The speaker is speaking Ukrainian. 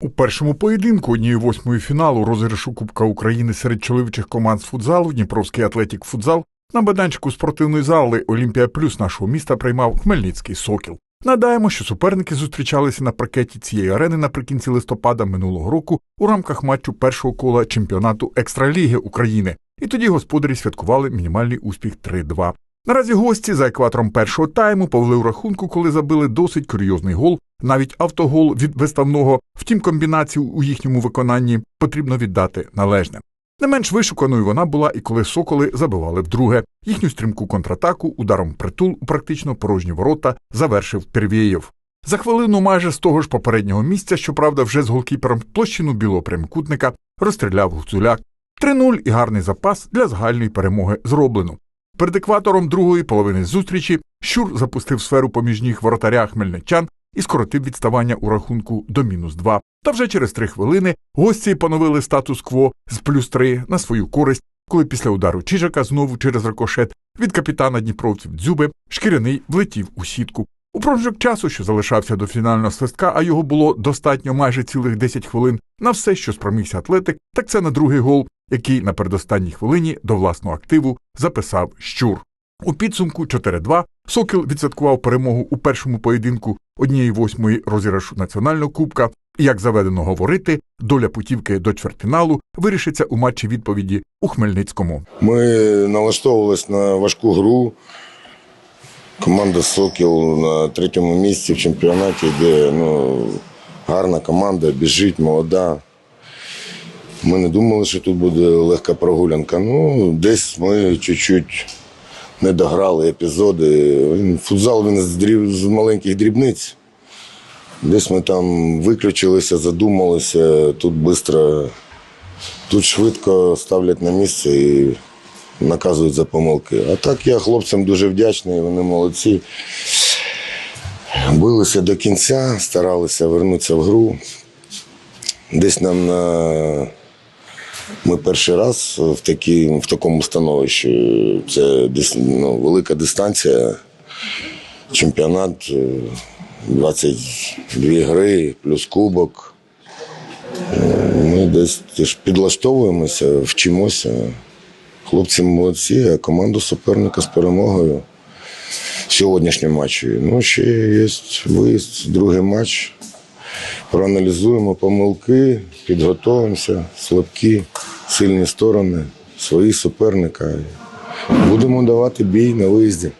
У першому поєдинку однієї восьмої фіналу розіграшу Кубка України серед чоловічих команд з футзалу Дніпровський атлетік футзал на майданчику спортивної зали Олімпія Плюс нашого міста приймав Хмельницький Сокіл. Нагадаємо, що суперники зустрічалися на паркеті цієї арени наприкінці листопада минулого року у рамках матчу першого кола чемпіонату Екстраліги України, і тоді господарі святкували мінімальний успіх 3-2. Наразі гості за екватором першого тайму повели у рахунку, коли забили досить курйозний гол, навіть автогол від виставного. Втім, комбінацію у їхньому виконанні потрібно віддати належне. Не менш вишуканою вона була і коли соколи забивали вдруге. Їхню стрімку контратаку ударом притул у практично порожні ворота завершив Первєєв. За хвилину майже з того ж попереднього місця, щоправда, вже з голкіпером площину білого прямокутника розстріляв Гуцуляк. 3-0 і гарний запас для загальної перемоги зроблено. Перед екватором другої половини зустрічі Щур запустив сферу поміж ніг воротаря хмельничан і скоротив відставання у рахунку до мінус 2. Та вже через три хвилини гості поновили статус-кво з плюс 3 на свою користь, коли після удару Чижака знову через рикошет від капітана Дніпровців Дзюби шкіряний влетів у сітку. У проміжок часу, що залишався до фінального свистка, а його було достатньо майже цілих 10 хвилин на все, що спромігся атлетик, так це на другий гол, який на передостанній хвилині до власного активу записав щур. У підсумку 4-2 Сокіл відсвяткував перемогу у першому поєдинку однієї восьмої розіграшу національного кубка. І, як заведено говорити, доля путівки до чвертьфіналу вирішиться у матчі відповіді у Хмельницькому. Ми налаштовувалися на важку гру. Команда Сокіл на третьому місці в чемпіонаті, де ну, гарна команда, біжить, молода. Ми не думали, що тут буде легка прогулянка. Ну, десь ми чуть-чуть не дограли епізоди. Футзал він з, дріб, з маленьких дрібниць. Десь ми там виключилися, задумалися, тут швидко, тут швидко ставлять на місце і наказують за помилки. А так я хлопцям дуже вдячний, вони молодці. Билися до кінця, старалися вернутися в гру. Десь нам на ми перший раз в, такі, в такому становищі. Це ну, велика дистанція, чемпіонат, е, 22 гри, плюс кубок. Е, Ми десь підлаштовуємося, вчимося. Хлопці молодці, а команду суперника з перемогою в сьогоднішньому матчі. Ну, ще є виїзд, другий матч. Проаналізуємо помилки, підготуємося, слабкі, сильні сторони, свої суперника. Будемо давати бій на виїзді.